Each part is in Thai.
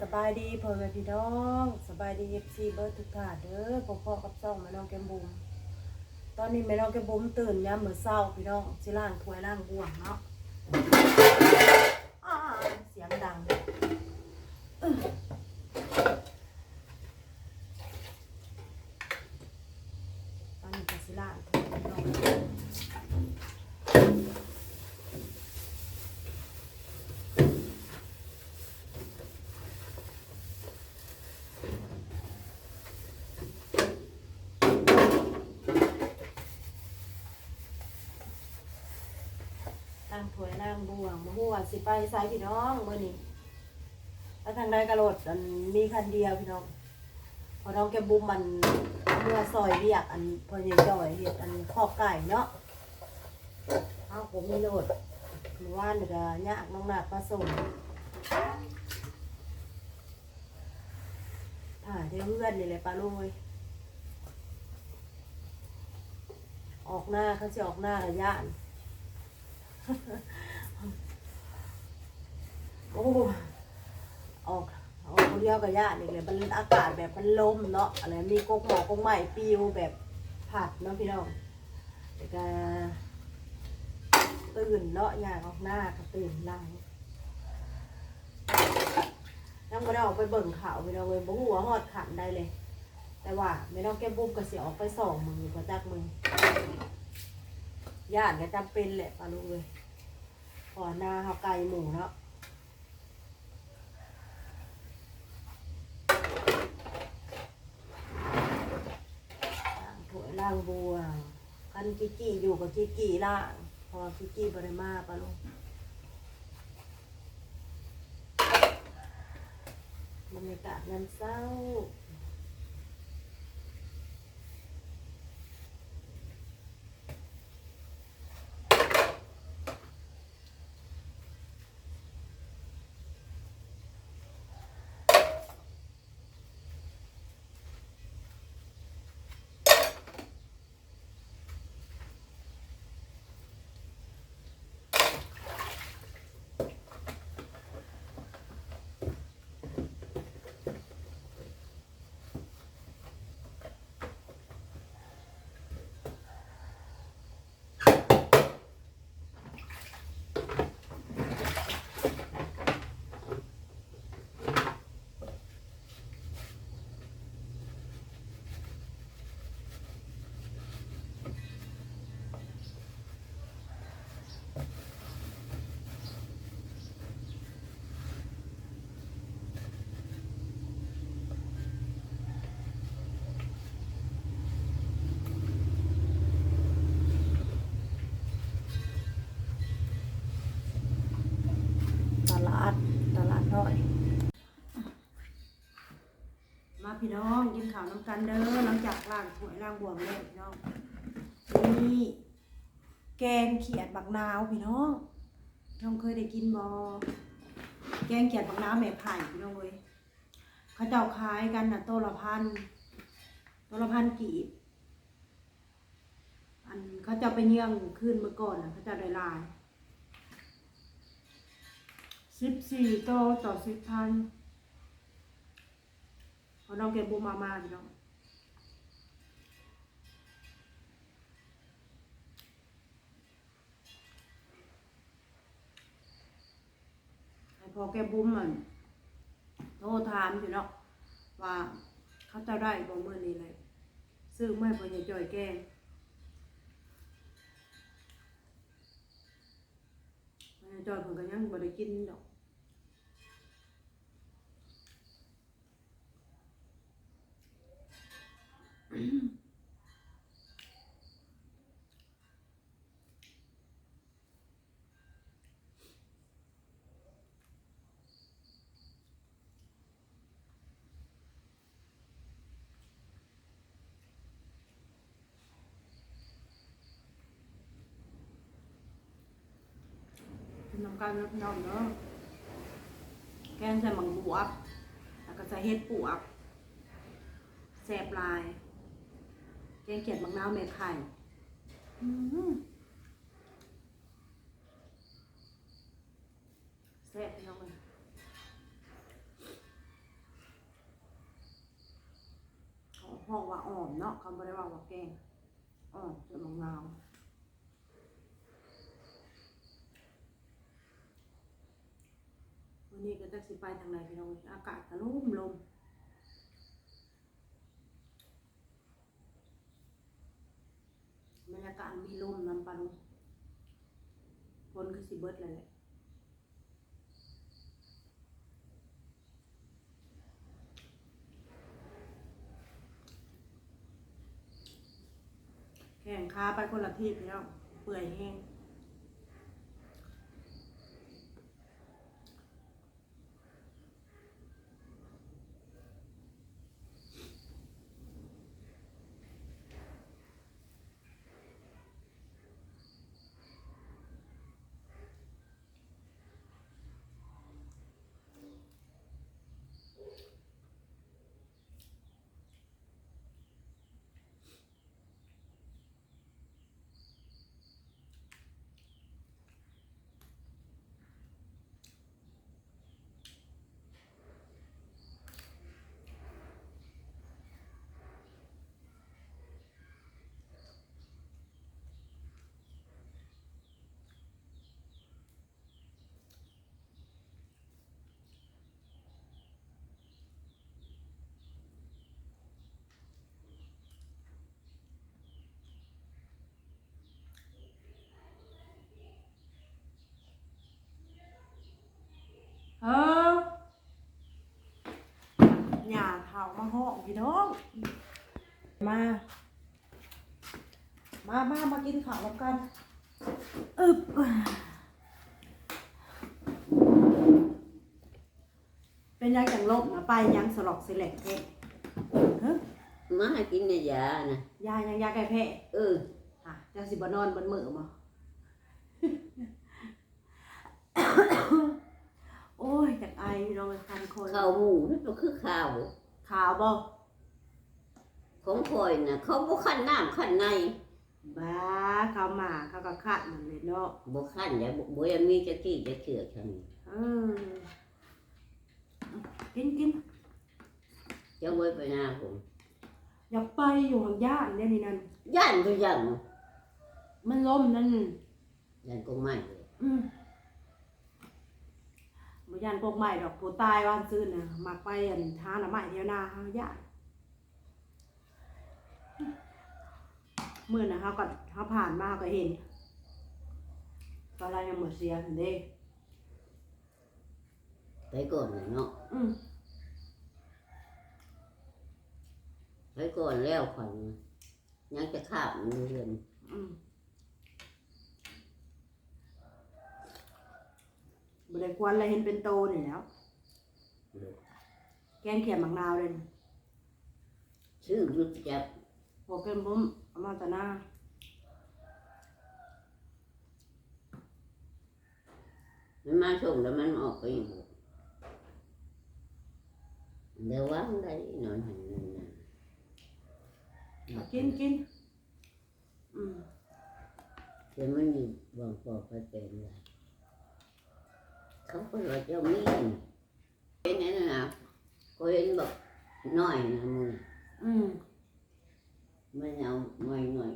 สบายดีพ่อแม่พี่น้องสบายดีเอฟซีเบิร์ดทุกท่านเด้อพ่อพ่อกับซ่องแม่น้องแกมบุ๋มตอนนี้แม่น้องแกมบุ๋มตื่นยามมื้อเช้าพี่น้องสิล้างถ้วยล้างบ่วงเนาะอ้าเสียงดังอื้อตอนนี้ก็สิล้างถ้วยพี่น้องล้างถวยล้างบ่วงบ่ฮู้ว่าสิไปไสพี่น้องมื้อนี้แล้วทางใดกระโดดอันมีคันเดียวพี่น้องพอน้องแกบุมมันเมื่อซอยเรียกอันพอใหญ่จ่อยเฮ็ดอันคอกไก่เนาะเอาผมมีโหลดหรือว่าเดี๋ยวจะยากน้องหนักมาส่งถ่ายเดี๋ยวเพื่อนนี่แหละปลาลุยออกหน้าเขาจะออกหน้าระยะ โอ้ออกออกคนเดียวกับญาตินี่เลยมันอากาศแบบมันลมเนาะอะไรมีกกหมอกกกใหม่ปิวแบบผัดเนาะพี่น้องเดี๋ยวก็ตื่นเนาะอยากออกหน้าก็ตื่นหลังยังไม่ได้ออกไปเบิ่งข่าวไม่ได้เว้ยบ่ฮู้ว่าฮอดขันได้เลย แต่ว่าไม่ต้องแก้บุ้มก็เสียออกไปสองมือก็จักมือ ย่านก็จำเป็นแหละปลาลูกเลยพอหน้าเฮาไกลหมูเนาะล้างถ้วยล้างบัวกันกี้กี้อยู่กับกี้กี้ล่างพอกี้กี้บริมาปะลุงบรรยากาศน้ำเศร้า ตลาดตลาดน้อย มาพี่น้องกินข้าวน้ำกันเด้อหลังจากล้างถ้วยล้างบวงแล้วพี่น้องนี่แกงเขียดบักนาวพี่น้องน้องเคยได้กินบอแกงเขียดบักนาวแม่ไผ่พี่น้องเว้ยเขาเจ้าขายกันนะโตละพันโตละพันกีบอันเขาจ้าไปเยี่ยงขึ้นเมื่อก่อนนะเขาจ้าได้ลายสิบสี่โตต่อสิบพัน พอน้องเก็บบูมามาพี่น้องพอแกบุ้มมันโทรถามอยู่เนาะว่าเขาจะได้บ่เมื่อนี้เลยซื้อเมื่อพอจะจ่อยแกงพอจะจ่อยผมก็ยังบ่ได้กินดอก น้ำกันแล้วพี่น้องเนาะแกงใส่หมังบวบแล้วก็ใส่เห็ดปวกแซบลาย แกงเขียดมะนาวเม็ดไข่แซ่บพี่น้องเลยพอมว่าอ่อมเนาะเขาไม่ได้ว่าว่าแกงอ่อมเขียดมะนาววันนี้ก็จะสิไปทางไหนพี่น้องอากาศก็ลุ่มลม บรรยากาศมีลมนำปันฝนคือสิเบิดเลยแหละแข่งขาไปคนละทีแล้วเปื่อยแห้งเออ หย่าเท้ามาห้องพี่น้อง มา มามามากินข้าวแล้วกันอึบเป็นยังจังลบนะไปยังสลอกสิเล็กเพ่เฮ้ยมาให้กินในยานะยายังยาแก้แพ้เอออะจะสิบนอนบนมือมา โอ้ยจากไอพี่น้องคันคนข้าวหมูนั่นก็คือข้าวขาวบ่ของคอยนะเขาบ่ขั้นน้ำขั้นในบ้าเขาวหมาเขาก็คัดมันเลยเนาะบ่ขั้นแล้วบ่บ่ยังมีจะกี้จะเชือกฉันเออกินกินจะไว้ไปหน้าผมอยากไปอยู่ห่างย่านเนี่ยนี่นั่นย่านก็ย่านมันล้มนั่นย่านก็ไม่เลยอืมบ่ ย่านพวกใหม่ดอกผู้ตายวันซื่นน่ะมักไปอันทาหน่ะไม้เที่ยวนาหาย่านมื้อน่ะเฮาก็เฮาผ่านมาก็เห็นตอนเรายังหมดเสียหั่นเด้ไปก่อนเลยเนาะอืมไปก่อนแล้วขวัญยังจะข้ามมันเรือนอืม บริควันอะไรเห็นเป็นโตนี่แหล้ว แกงเขียดหมักนาวเลยชื่อยุทธจับพอเกินผมเอามาแตหน้ามันมาส่งแล้วมันออกไปอยู่เดี๋ยวว่างได้นอนหันนั่นนะกินกินอืมเดี๋ยวมันอยู่บางปอกไปเป็นเลย เขาก็ว่าเจ้ามีนเป็นไงนะนะก็เห็นบอกน้อยนะมึงอืมไม่เอาไม่หน่อย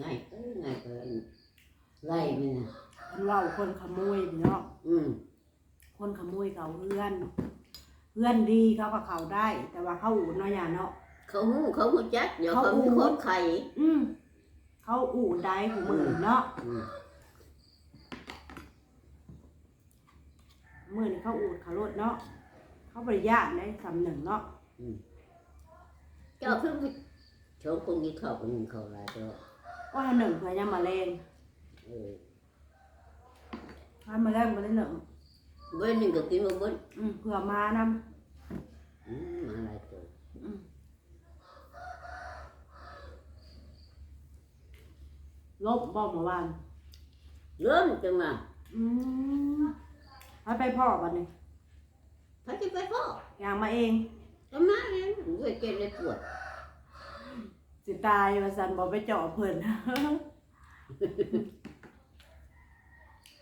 ง่ายก็ง่ายก็ไล่มันนะคนเล่าคนขโมยพี่เนาะอืมคนขโมยเขาเพื่อน เพื่อนดีเขาก็เขาได้ แต่ว่าเขาอูดเนาะอย่าเนาะเขาหูเขาหูจัดเดี๋ยวเขาเขาหูมีคนไข่อืมเขาอูดได้ของมือเนาะ มมือนี่เขาอูดเขาโลดเนาะ เขาบริยาตได้สำหนึ่งเนาะเจ้าคือโชว์คงกินข้าวคนหนึ่งเขาลายเจ้าว่าหนึ่งเพื่อยามาเลงเออให้มาแลงมาได้หนึ่งเบิ้ลหนึ่งก็กินมาเบิ้ลอืมเผื่อมานำอืมมาหลายตัวอืมลบบอกเมื่อวานเริ่มจังมาอืม ให้ไปพ่อบัดนี้เขาจะไปพ่ออย่างมาเอง ก็มาเนี่ยเว้ยเกณฑ์เลยปวดสิตายว่าสันบอกไปเจาะเพิ่น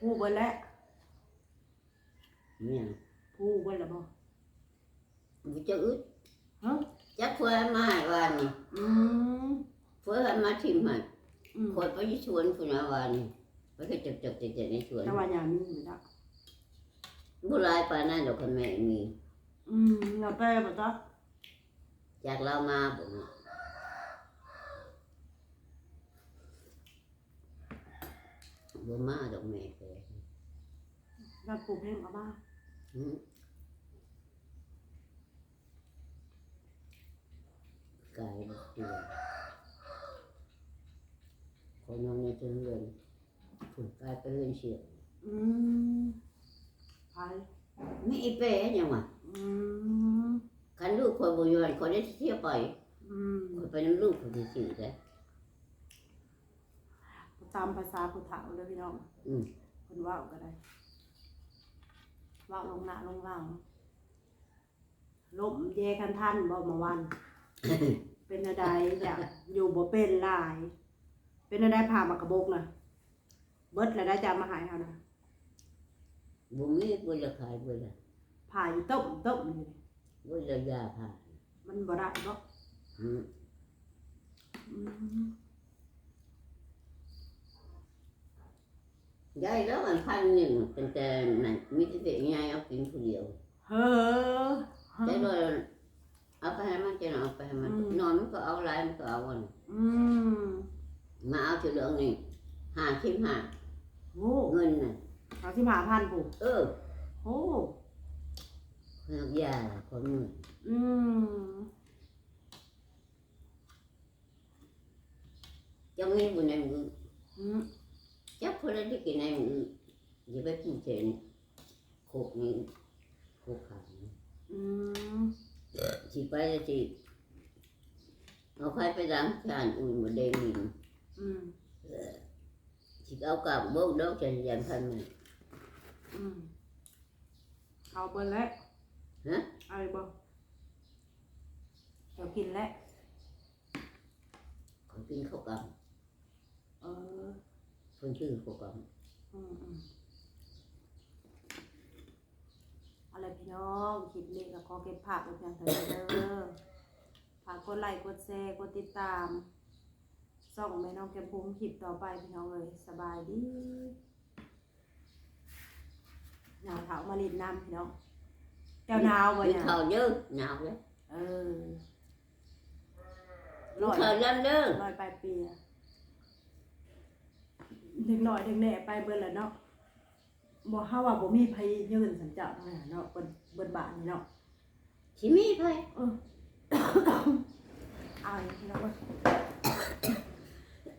พูดเบิดแล้วเนี่ยพูดเบิดแล้วบ่มันจะอึดฮะจักเพื่อมาให้วันนี่อืมเพื่อมาทิมให้อืมคนไปที่สวนคุณอาวันนี่ไปก็จับจับจับจับในสวนแต่ว่าอย่ามีเหมือนกัน บุหลายปานนั้นดอกคนแม่มีอืมเราไปบ่จ๊ะจากเรามาบ่เนาะบ่มาดอกแม่ไปเราปลูกเพลงเอาบ้าอืมไก่ดอกเดียวคนนอนในจังเรือนถูกกลายไปเรือนเสียอืม ไปไม่อีเป้ยังวะอืมคันลูกคนบุญยนคนได้เที่ยวไปอืมคนไปน้ำลูกคนที่สี่เลยตามภาษาผู้เฒ่าเลยพี่น้องอืมคนเว่าก็ได้เว่าลงหน้าลงหลังล้มเยกันท่านบ่มาวันเป็นอะไรอยากอยู่บ่เป็นหลาย เป็นอะไรผ่ามากระบกน่ะเบิดแล้วได้จามาหายเขานะ บุมีบุญจะขายบุญละผ่าอยู่ต้มต้มนี่บุญจะยาผ่ามันบ่ได้บ่อืมอืมยายแล้วมันพันหนึ่งตั้งแต่นั่นมีแต่เด็กยายเอากินคนเดียวเฮ้อแต่ว่าเอาไปให้มันจะเอาไปให้มันอืมนอนมันก็เอาหลายมันก็เอาวันอืมมาเอาเฉลืองนี่ห้าสิบห้าโอ้เงินน่ะ เอาที่หาพันปู่เออโอ้คนเอายาคนมืออืมจะมีบุญในมืออืมจับคนละที่กินในมืออย่าไปพูดเจนโคกนี่โคกขาวนี่อืมสิไปแล้วสิเอาใครไปล้างจานอุ่นมาเดมินอืม สิเอากลับโบกดอกจันยันพันมันอืมเอาเบิ่แล้วฮะ เอาอีกบ่เดี๋ยวกินแล้วเขากินข้าวกเออำคนชื่อข้าวกอืมอืมเอาล่ะไรพี่น้องคลิปนี้ก็ขอเก็บภาพไว้เพียงเท่านี้เด้อฝากกดไลค์กดแชร์กดติดตาม ส่องแม่น้องแก้มพุ้มคลิปต่อไปพี่น้องเลยสบายดีหนาวเถามาลินน้ำพี่น้องเจ้าหนาวำบ่กินเนี่ยข้าวเยอะหนาวเลยเออกินร้อยข้าวยันเด้อร้อยปลายปีอะเด็กน้อยเด็กแหน่ไปเบิ่นแล้วเนาะบ่เฮาว่าบ่มีไผยืนสัญจรเท่านั้นเนาะเบิ่นเบิ่นบ้านนี่เนาะชิมีไปเออ